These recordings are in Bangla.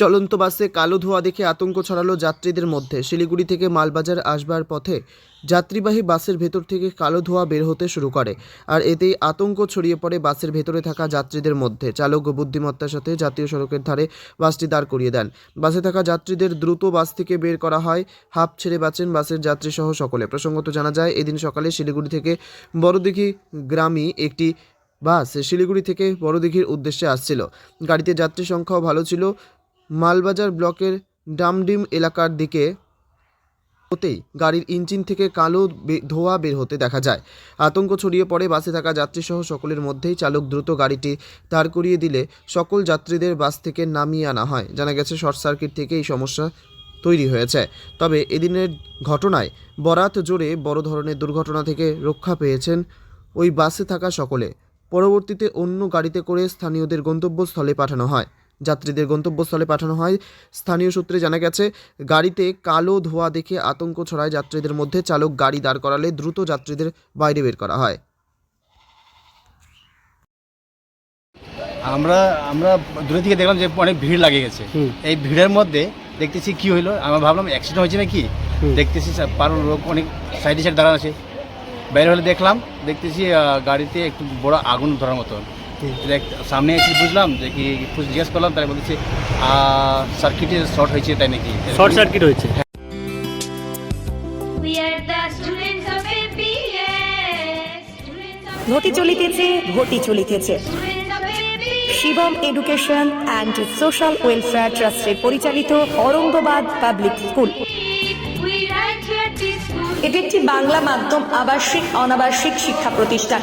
চলন্ত বাসে কালো ধোঁয়া দেখে আতঙ্ক ছড়ালো যাত্রীদের মধ্যে। শিলিগুড়ি থেকে মালবাজার আসবার পথে যাত্রীবাহী বাসের ভেতর থেকে কালো ধোঁয়া বের হতে শুরু করে, আর এতেই আতঙ্ক ছড়িয়ে পড়ে বাসের ভেতরে থাকা যাত্রীদের মধ্যে। চালক ও বুদ্ধিমত্তার সাথে জাতীয় সড়কের ধারে বাসটি দাঁড় করিয়ে দেন। বাসে থাকা যাত্রীদের দ্রুত বাস থেকে বের করা হয়। হাফ ছেড়ে বাঁচেন বাসের যাত্রী সহ সকলে। প্রসঙ্গত জানা যায়, এদিন সকালে শিলিগুড়ি থেকে বড়দিঘি গ্রামী একটি বাস শিলিগুড়ি থেকে বড়দিঘির উদ্দেশ্যে আসছিল। গাড়িতে যাত্রী সংখ্যাও ভালো ছিল। মালবাজার ব্লকের ডামডিম এলাকার দিকে হতেই গাড়ির ইঞ্জিন থেকে কালো ধোঁয়া বের হতে দেখা যায়। আতঙ্ক ছড়িয়ে পড়ে বাসে থাকা যাত্রীসহ সকলের মধ্যেই চালক দ্রুত গাড়িটি দাঁড় করিয়ে দিলে সকল যাত্রীদের বাস থেকে নামিয়ে আনা হয়। জানা গেছে, শর্ট সার্কিট থেকে এই সমস্যা তৈরি হয়েছে। তবে এদিনের ঘটনায় বরাত জোরে বড় ধরনের দুর্ঘটনা থেকে রক্ষা পেয়েছেন ওই বাসে থাকা সকলে। পরবর্তীতে অন্য গাড়িতে করে স্থানীয়দের গন্তব্যস্থলে পাঠানো হয়। যাত্রীদের গন্তব্যস্থলে পাঠানো হয়। স্থানীয় সূত্রে জানা গেছে গাড়িতে কালো ধোঁয়া দেখে আতঙ্ক ছড়ায় যাত্রীদের মধ্যে। চালক গাড়ি দাঁড় করালে দ্রুত যাত্রীদের বাইরে বের করা হয়। আমরা আমরা দূরে থেকে দেখলাম যে অনেক ভিড় লাগে গেছে। এই ভিড়ের মধ্যে দেখতেছি কি হইল আমরা ভাবলাম অ্যাক্সিডেন্ট হয়েছে নাকি? দেখতেছি পারো লোক অনেক সাইডে সাইড দাঁড়ানো আছে। বাইরে হলে দেখলাম দেখতেছি গাড়িতে একটু বড় আগুন ধরার মতো দেখ সামনে এসে বুঝলাম যে কি জিজ্ঞেস করলাম তাই বলতেছে সার্কিটে শর্ট হয়েছে তাই নাকি? শর্ট সার্কিট হয়েছে। ঘটি চলিতেছে ঘটি চলিতেছে. Shivam education and social welfare ট্রাস্টের পরিচালিত অরঙ্গবাদ পাবলিক স্কুল. এটি একটি বাংলা মাধ্যম আবাসিক অনাবাসিক শিক্ষা প্রতিষ্ঠান।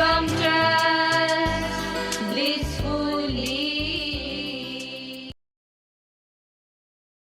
Bangchan blissfully.